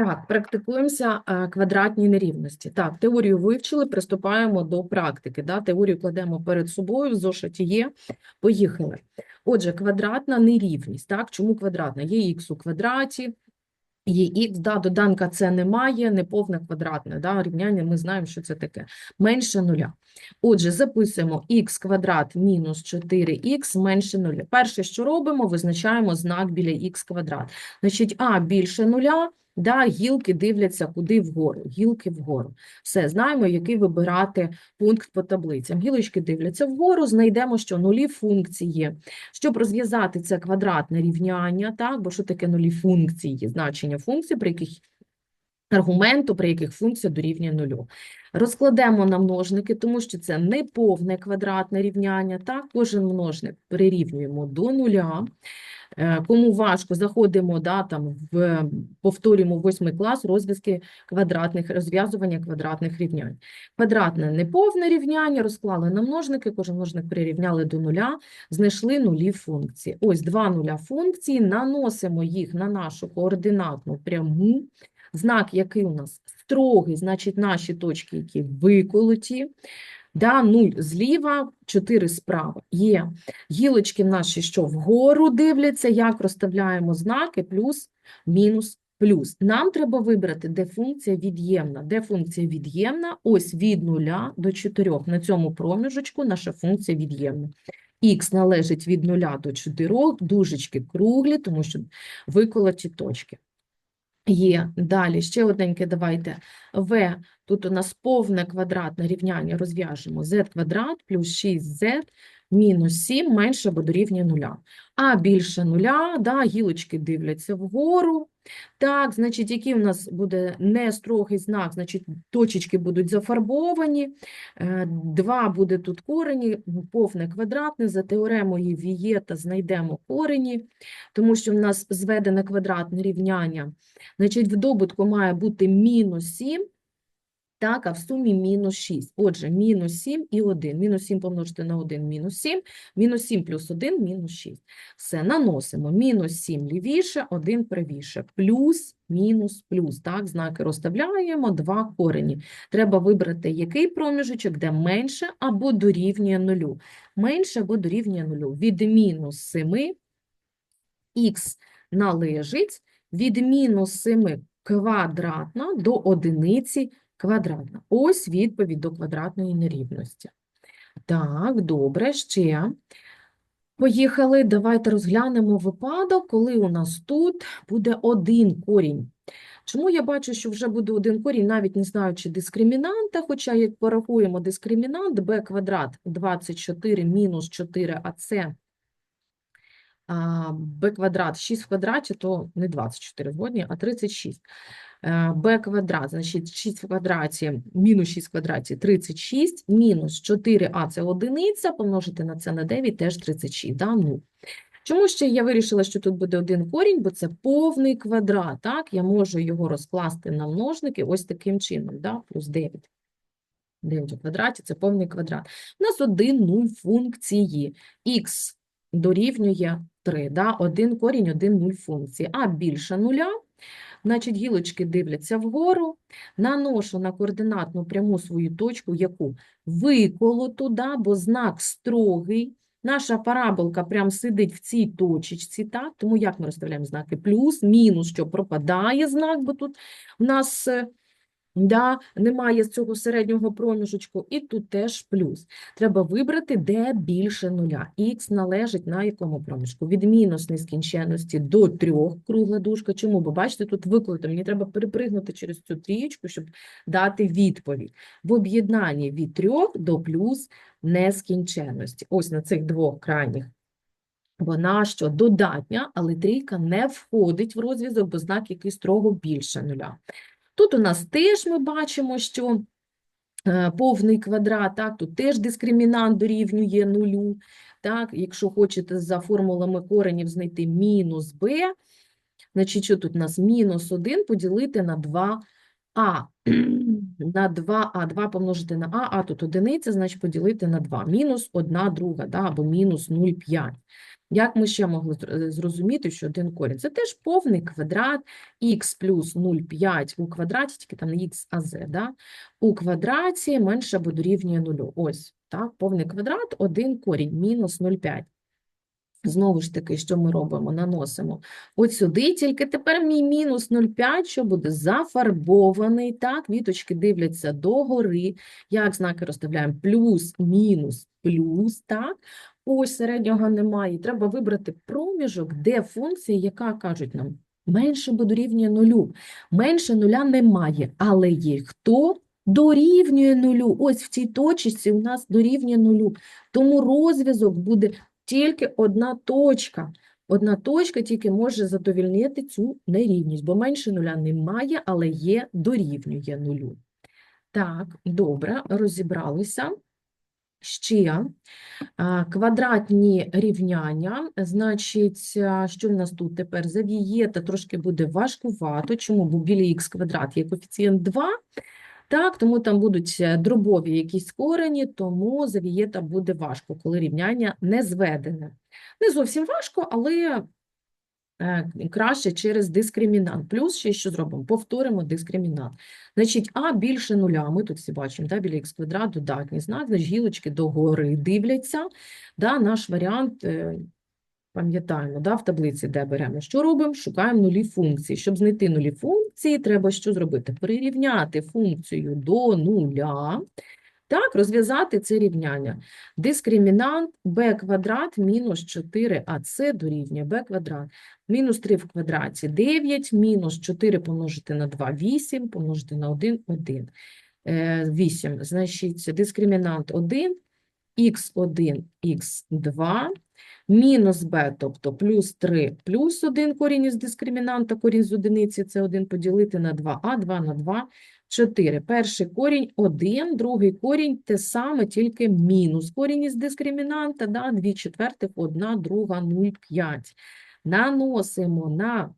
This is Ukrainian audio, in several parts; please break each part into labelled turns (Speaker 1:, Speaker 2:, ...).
Speaker 1: Так, практикуємося е, квадратні нерівності. Так, теорію вивчили, приступаємо до практики. Да? Теорію кладемо перед собою, в зошиті є. Поїхали. Отже, квадратна нерівність. Так? Чому квадратна? Є х у квадраті, є х, да, доданка це немає, неповне квадратне. Да? Рівняння ми знаємо, що це таке. Менше нуля. Отже, записуємо х квадрат мінус 4х менше нуля. Перше, що робимо, визначаємо знак біля х квадрат. Значить, а більше нуля, да, гілки дивляться куди вгору, гілки вгору. Все, знаємо, який вибирати пункт по таблицям. Гілочки дивляться вгору, знайдемо, що нулі функції. Щоб розв'язати це квадратне рівняння, так, бо що таке нулі функції? Значення функцій, при яких аргументу, при яких функція дорівнює нулю. Розкладемо на множники, тому що це неповне квадратне рівняння. Так, кожен множник прирівнюємо до нуля. Е, Кому важко, заходимо, да, там, в, повторюємо восьмий клас розв'язки квадратних, розв'язування квадратних рівнянь. Квадратне неповне рівняння, розклали на множники, кожен множник прирівняли до нуля, знайшли нулі функції. Ось два нуля функції, наносимо їх на нашу координатну пряму, знак, який у нас строгий, значить наші точки, які виколоті, да, 0 зліва, 4 справа. Є гілочки наші, що вгору дивляться, як розставляємо знаки, плюс, мінус, плюс. Нам треба вибрати, де функція від'ємна. Де функція від'ємна? Ось від 0 до 4. На цьому проміжочку наша функція від'ємна. Х належить від 0 до 4, дужечки круглі, тому що виколоті точки. Є. Далі ще одненьке давайте. В. Тут у нас повне квадратне рівняння розв'яжемо. z квадрат плюс 6z мінус 7 менше або дорівнює нуля. А більше нуля, да, гілочки дивляться вгору. Так, значить, який у нас буде не строгий знак, значить, точечки будуть зафарбовані. 2 буде тут корені, повне квадратне, за теоремою Вієта знайдемо корені, тому що в нас зведене квадратне рівняння. Значить, в добутку має бути мінус 7, так, а в сумі мінус 6. Отже, мінус 7 і 1. Мінус 7 помножити на 1 – мінус 7. Мінус 7 плюс 1 – мінус 6. Все, наносимо. Мінус 7 лівіше, 1 правіше. Плюс, мінус, плюс. Так, знаки розставляємо, два корені. Треба вибрати, який проміжочок, де менше або дорівнює нулю. Менше або дорівнює нулю. Від мінус 7 х належить від мінус 7 квадратна до одиниці квадратна. Ось відповідь до квадратної нерівності. Так, добре, ще. Поїхали, давайте розглянемо випадок, коли у нас тут буде один корінь. Чому я бачу, що вже буде один корінь, навіть не знаючи дискримінанта, хоча як порахуємо дискримінант, b квадрат 24 мінус 4 АЦ, b квадрат 6 в квадраті, то не 24 згодні, а 36 b квадрат, значить 6 в квадраті, мінус 6 в квадраті 36, мінус 4а це одиниця, помножити на це на 9 теж 36, да? ну. Чому ще я вирішила, що тут буде один корінь, бо це повний квадрат, так? Я можу його розкласти на множники ось таким чином, да? плюс 9. 9 у квадраті – це повний квадрат. У нас один нуль функції. Х дорівнює 3, да? один корінь, один нуль функції. А більше нуля, Значить, гілочки дивляться вгору, наношу на координатну пряму свою точку, яку виколоту, да, бо знак строгий. Наша параболка прям сидить в цій точечці, так? Тому як ми розставляємо знаки? Плюс, мінус, що пропадає знак, бо тут у нас е, Да, немає цього середнього проміжочку, і тут теж плюс. Треба вибрати, де більше нуля. Х належить на якому проміжку? Від мінус нескінченності до трьох, кругла дужка. Чому? Бо бачите, тут викликано, мені треба перепригнути через цю трієчку, щоб дати відповідь. В об'єднанні від трьох до плюс нескінченності. Ось на цих двох крайніх. Вона що додатня, але трійка не входить в розв'язок, бо знак який строго більше нуля. Тут у нас теж ми бачимо, що е, повний квадрат, так, тут теж дискримінант дорівнює нулю. Так, Якщо хочете за формулами коренів знайти мінус b, значить, що тут у нас мінус 1 поділити на 2а. На 2а, 2 помножити на а, а тут одиниця, значить поділити на 2. Мінус 1 друга, да, або мінус 0,5. Як ми ще могли е, зрозуміти, що один корінь? Це теж повний квадрат, х плюс 0,5 у квадраті, тільки там не х, а z, да? у квадраті менше або дорівнює нулю. Ось, так, повний квадрат, один корінь, мінус 0,5. Знову ж таки, що ми робимо? Наносимо от сюди, тільки тепер мій мінус 0,5, що буде зафарбований, так, віточки дивляться догори, як знаки розставляємо, плюс, мінус, плюс, так, ось середнього немає, треба вибрати проміжок, де функція, яка, кажуть нам, менше або дорівнює нулю. Менше нуля немає, але є хто? Дорівнює нулю. Ось в цій точці у нас дорівнює нулю. Тому розв'язок буде тільки одна точка. Одна точка тільки може задовільнити цю нерівність, бо менше нуля немає, але є дорівнює нулю. Так, добре, розібралися. Ще квадратні рівняння, значить, що в нас тут тепер? Завієта трошки буде важкувато. Чому? Бо біля х квадрат є коефіцієнт 2, так, тому там будуть е, дробові якісь корені, тому завієта буде важко, коли рівняння не зведене. Не зовсім важко, але краще через дискримінант. Плюс ще що зробимо? Повторимо дискримінант. Значить, а більше нуля, ми тут всі бачимо, да, біля х квадрат додатній знак, значить гілочки догори дивляться. Да, наш варіант, е, пам'ятаємо, да, в таблиці, де беремо, що робимо? Шукаємо нулі функції. Щоб знайти нулі функції, треба що зробити? Прирівняти функцію до нуля. Так, розв'язати це рівняння. Дискримінант b квадрат мінус 4ac дорівнює b квадрат. Мінус 3 в квадраті 9, мінус 4 помножити на 2 – 8, помножити на 1 – 1. Е, 8. Значить, дискримінант 1, х1, х2, мінус b, тобто плюс 3, плюс 1 корінь із дискримінанта, корінь з одиниці, це 1 поділити на 2а, 2 на 2 – 4. Перший корінь 1, другий корінь те саме, тільки мінус корінь із дискримінанта, да, 2 четвертих, 1 друга, 0,5. Наносимо на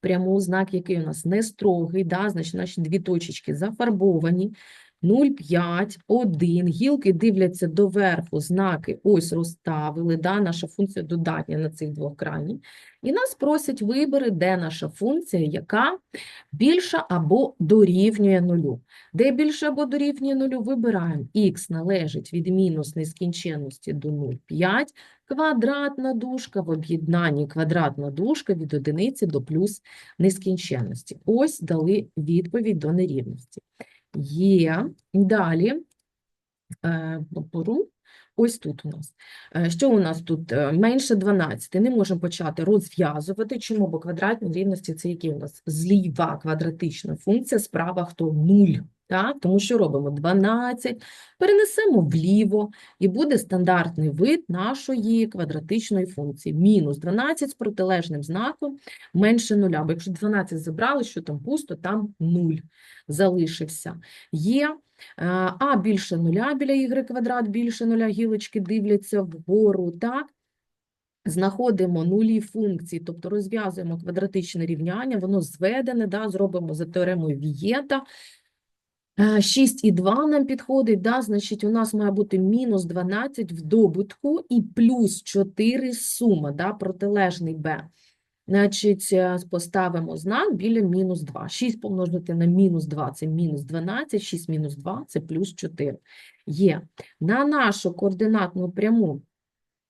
Speaker 1: пряму знак, який у нас не строгий, да, значить наші дві точечки зафарбовані. 0,5, 1, гілки дивляться доверху, знаки ось розставили, да, наша функція додатня на цих двох крайніх. І нас просять вибери, де наша функція, яка більша або дорівнює нулю. Де більше або дорівнює нулю, вибираємо. Х належить від мінус нескінченності до 0,5, квадратна дужка в об'єднанні квадратна дужка від одиниці до плюс нескінченності. Ось дали відповідь до нерівності. Є. Далі. е. Ось тут у нас. Е, Що у нас тут? Е, Менше 12. Не можемо почати розв'язувати. Чому? Бо квадратні рівності – це які у нас? Зліва квадратична функція, справа хто? 0. Так? Тому що робимо? 12. Перенесемо вліво, і буде стандартний вид нашої квадратичної функції. Мінус 12 з протилежним знаком менше нуля. Бо якщо 12 забрали, що там пусто, там 0 залишився. Є е, а більше нуля біля y квадрат, більше нуля, гілочки дивляться вгору, так? Знаходимо нулі функції, тобто розв'язуємо квадратичне рівняння, воно зведене, да, зробимо за теоремою Вієта. 6 і 2 нам підходить, да, значить у нас має бути мінус 12 в добутку і плюс 4 сума, да, протилежний b. Значить, е, поставимо знак біля мінус 2. 6 помножити на мінус 2 – це мінус 12, 6 мінус 2 – це плюс 4. Є. На нашу координатну пряму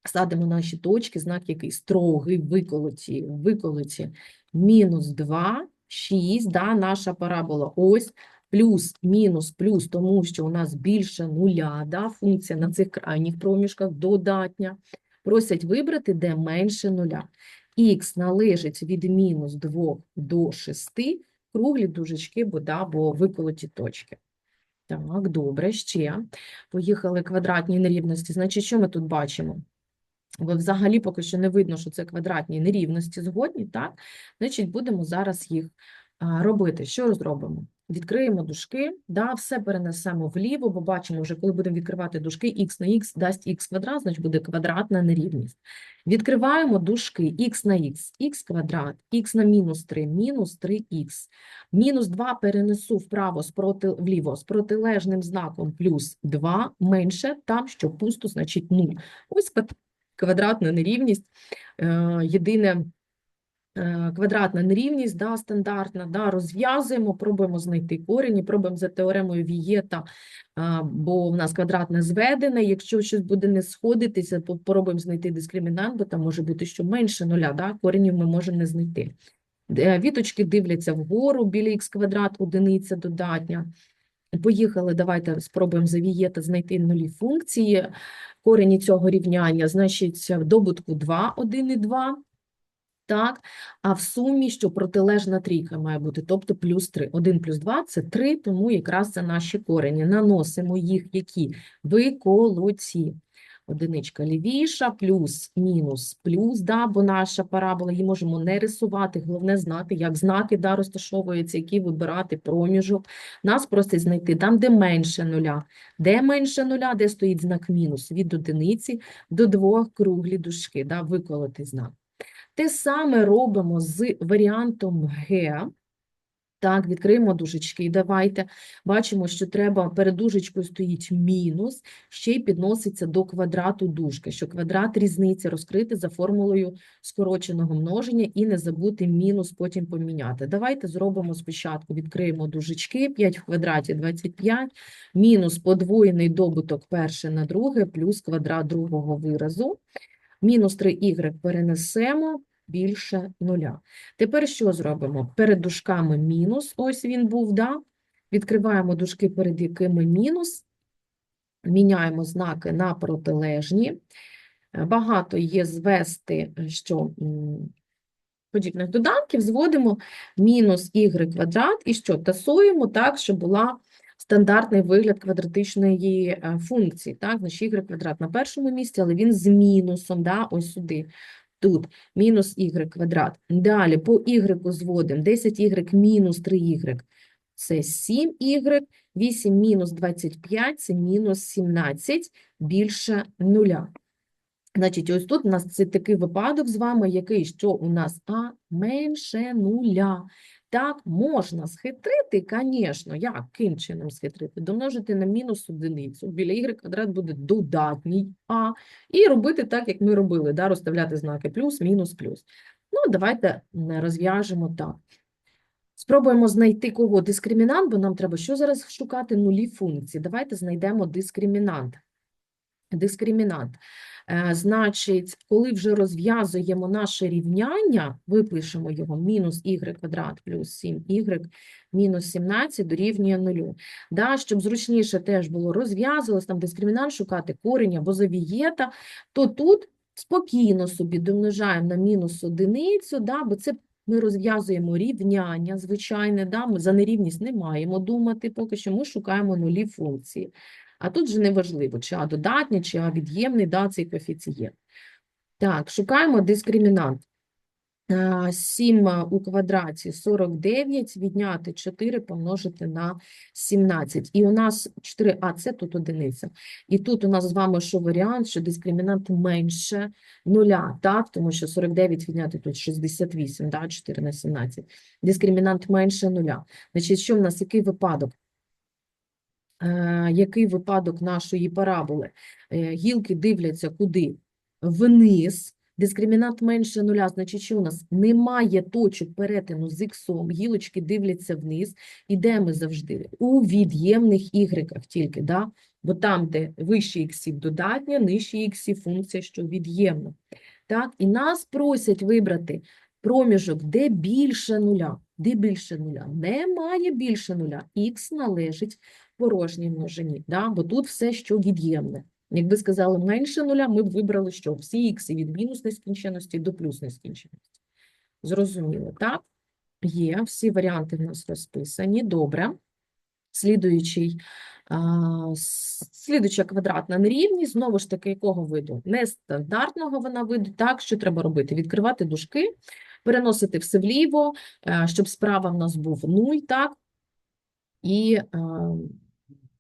Speaker 1: садимо наші точки, знак який строгий, виколоті, виколоті. Мінус 2, 6, да, наша парабола ось, плюс, мінус, плюс, тому що у нас більше нуля, да, функція на цих крайніх проміжках додатня. Просять вибрати, де менше нуля. Х належить від мінус 2 до 6, круглі дужечки, бо, да, бо виколоті точки. Так, добре, ще. Поїхали квадратні нерівності. Значить, що ми тут бачимо? Бо взагалі поки що не видно, що це квадратні нерівності згодні, так? Значить, будемо зараз їх робити. Що зробимо? Відкриємо дужки, да, все перенесемо вліво, бо бачимо вже, коли будемо відкривати дужки, х на х дасть х квадрат, значить буде квадратна нерівність. Відкриваємо дужки х на х, х квадрат, х на мінус 3, мінус 3х. Мінус 2 перенесу вправо, спроти, вліво, з протилежним знаком плюс 2, менше, там, що пусто, значить 0. Ось квадратна нерівність. Е, Єдине, квадратна нерівність, да, стандартна, да, розв'язуємо, пробуємо знайти корінь, пробуємо за теоремою Вієта, бо в нас квадратне зведене, якщо щось буде не сходитися, то пробуємо знайти дискримінант, бо там може бути що менше нуля, да, коренів ми можемо не знайти. Е, Віточки дивляться вгору, біля х квадрат, одиниця додатня. Поїхали, давайте спробуємо за Вієта знайти нулі функції. Корені цього рівняння, значить, в добутку 2, 1 і 2. Так, а в сумі, що протилежна трійка має бути, тобто плюс 3. 1 плюс 2 – це 3, тому якраз це наші корені. Наносимо їх, які? Виколоці. Одиничка лівіша, плюс, мінус, плюс, да, бо наша парабола, її можемо не рисувати, головне знати, як знаки да, розташовуються, які вибирати проміжок. Нас просить знайти там, де менше нуля. Де менше нуля, де стоїть знак мінус? Від одиниці до двох круглі дужки, да, виколоти знак. Те саме робимо з варіантом Г. Так, відкриємо дужечки. Давайте бачимо, що треба перед дужечкою стоїть мінус, ще й підноситься до квадрату дужки, що квадрат різниці розкрити за формулою скороченого множення і не забути мінус потім поміняти. Давайте зробимо спочатку, відкриємо дужечки, 5 в квадраті 25, мінус подвоєний добуток перше на друге, плюс квадрат другого виразу. Мінус 3y перенесемо більше нуля. Тепер що зробимо? Перед дужками мінус, ось він був, да? Відкриваємо дужки, перед якими мінус, міняємо знаки на протилежні. Е, Багато є звести, е, що подібних доданків, зводимо мінус y квадрат і що? Тасуємо так, щоб була стандартний вигляд квадратичної е, функції. Так, значить y квадрат на першому місці, але він з мінусом, да, ось сюди. Тут мінус y квадрат. Далі по y зводимо 10y мінус 3y – це 7y, 8 мінус 25 – це мінус 17, більше нуля. Значить, ось тут у нас це такий випадок з вами, який, що у нас А менше нуля. Так, можна схитрити, звісно. Як? Ким чином схитрити? Домножити на мінус одиницю. Біля y квадрат буде додатній А. І робити так, як ми робили, да? розставляти знаки плюс, мінус, плюс. Ну, давайте розв'яжемо так. Спробуємо знайти кого? Дискримінант, бо нам треба що зараз шукати? Нулі функції. Давайте знайдемо дискримінант. Дискримінант. Е, Значить, коли вже розв'язуємо наше рівняння, випишемо його мінус y квадрат плюс 7y мінус 17 дорівнює нулю. Да, щоб зручніше теж було розв'язувалось, там дискримінант шукати корінь або завієта, то тут спокійно собі домножаємо на мінус одиницю, да, бо це ми розв'язуємо рівняння, звичайне, да, ми за нерівність не маємо думати, поки що ми шукаємо нулі функції. А тут же не важливо, чи А додатній, чи А від'ємний, да, цей коефіцієнт. Так, шукаємо дискримінант. 7 у квадраті 49, відняти 4 помножити на 17. І у нас 4а, це тут одиниця. І тут у нас з вами що варіант, що дискримінант менше нуля, так? Тому що 49 відняти тут 68, да, 4 на 17. Дискримінант менше нуля. Значить, що в нас, який випадок? Е, який випадок нашої параболи? Е, Гілки дивляться куди? Вниз. Дискримінант менше нуля, значить, що у нас немає точок перетину з іксом, гілочки дивляться вниз. Ідемо завжди у від'ємних ігреках тільки, да? бо там, де вищі іксів додатня, нижчі іксів функція, що від'ємна. Так? І нас просять вибрати проміжок, де більше нуля. Де більше нуля? Немає більше нуля. Х належить порожній множині, да? бо тут все, що від'ємне. Якби сказали менше нуля, ми б вибрали що? Всі ікси від мінус нескінченності до плюс нескінченності. Зрозуміло, так? Є, всі варіанти в нас розписані. Добре. Слідуючий, а, слідуюча квадратна нерівність, знову ж таки, якого виду? Нестандартного вона виду. Так, що треба робити? Відкривати дужки, переносити все вліво, е, щоб справа в нас був 0, так? І е,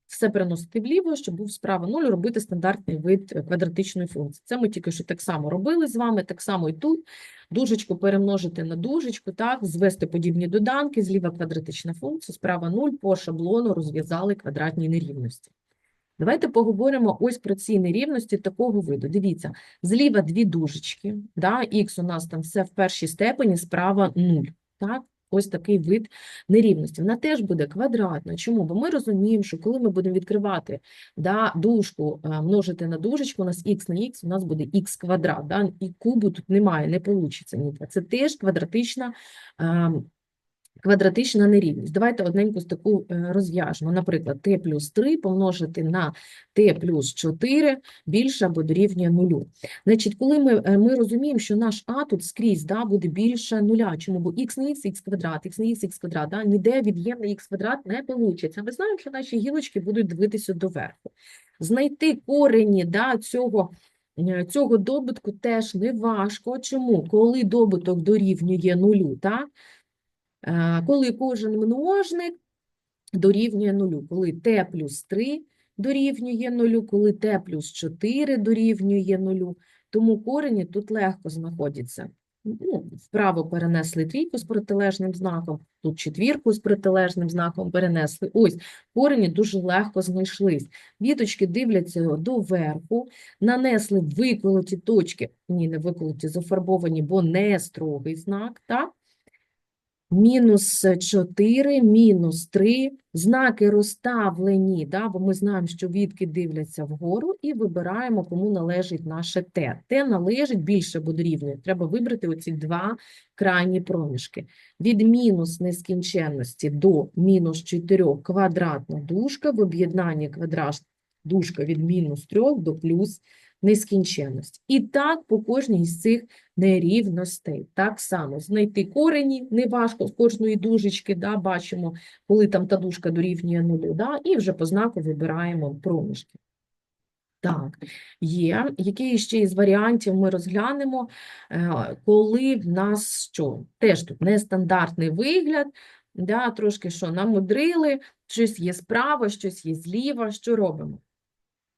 Speaker 1: все переносити вліво, щоб був справа 0, робити стандартний вид квадратичної функції. Це ми тільки що так само робили з вами, так само і тут. Дужечку перемножити на дужечку, так, звести подібні доданки, зліва квадратична функція, справа 0, по шаблону розв'язали квадратні нерівності. Давайте поговоримо ось про ці нерівності такого виду. Дивіться, зліва дві дужечки, да, х у нас там все в першій степені, справа 0. Так? Ось такий вид нерівності. Вона теж буде квадратна. Чому? Бо ми розуміємо, що коли ми будемо відкривати да, дужку, е, множити на дужечку, у нас х на х, у нас буде х квадрат. Да? І кубу тут немає, не вийде. Це теж квадратична ем, квадратична нерівність. Давайте одненьку таку е, розв'яжемо. Наприклад, t плюс 3 помножити на t плюс 4 більше або дорівнює нулю. Значить, коли ми, е, ми розуміємо, що наш а тут скрізь да, буде більше нуля. Чому? Бо х на х, х квадрат, х на х, х квадрат, да, ніде від'ємний х квадрат не вийде. Ми знаємо, що наші гілочки будуть дивитися доверху. Знайти корені да, цього е, Цього добутку теж не важко. Чому? Коли добуток дорівнює нулю, так? Е, коли кожен множник дорівнює нулю, коли t плюс 3 дорівнює нулю, коли t плюс 4 дорівнює нулю, тому корені тут легко знаходяться. Ну, вправо перенесли трійку з протилежним знаком, тут четвірку з протилежним знаком перенесли. Ось, корені дуже легко знайшлись. Віточки дивляться доверху, нанесли виколоті точки, ні, не виколоті, зафарбовані, бо не строгий знак, так? Мінус 4, мінус 3, знаки розставлені, да, бо ми знаємо, що відки дивляться вгору, і вибираємо, кому належить наше Т. Т належить більше дорівнює. Треба вибрати оці два крайні проміжки. Від мінус нескінченності до мінус 4 квадратна дужка, в об'єднанні квадрат дужка від мінус 3 до плюс нескінченності. І так по кожній з цих нерівностей. Так само знайти корені неважко з кожної дужечки, да, бачимо, коли там та дужка дорівнює нулю, да, і вже по знаку вибираємо проміжки. Так, є. Який ще із варіантів ми розглянемо, е, коли в нас що? Теж тут нестандартний вигляд, да, трошки що намудрили, щось є справа, щось є зліва, що робимо?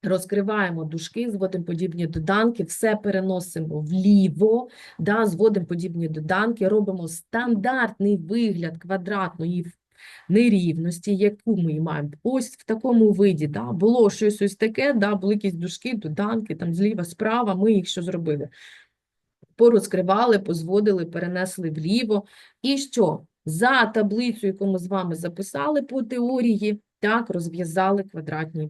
Speaker 1: Розкриваємо дужки, зводимо подібні доданки, все переносимо вліво, да, зводимо подібні доданки, робимо стандартний вигляд квадратної нерівності, яку ми маємо. Ось в такому виді. Да, було щось ось таке, да, були якісь дужки, доданки, там зліва, справа, ми їх що зробили? Порозкривали, позводили, перенесли вліво. І що? За таблицю, яку ми з вами записали по теорії, так, розв'язали квадратні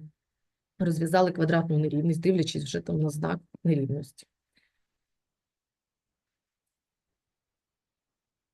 Speaker 1: розв'язали квадратну нерівність, дивлячись вже там на знак нерівності.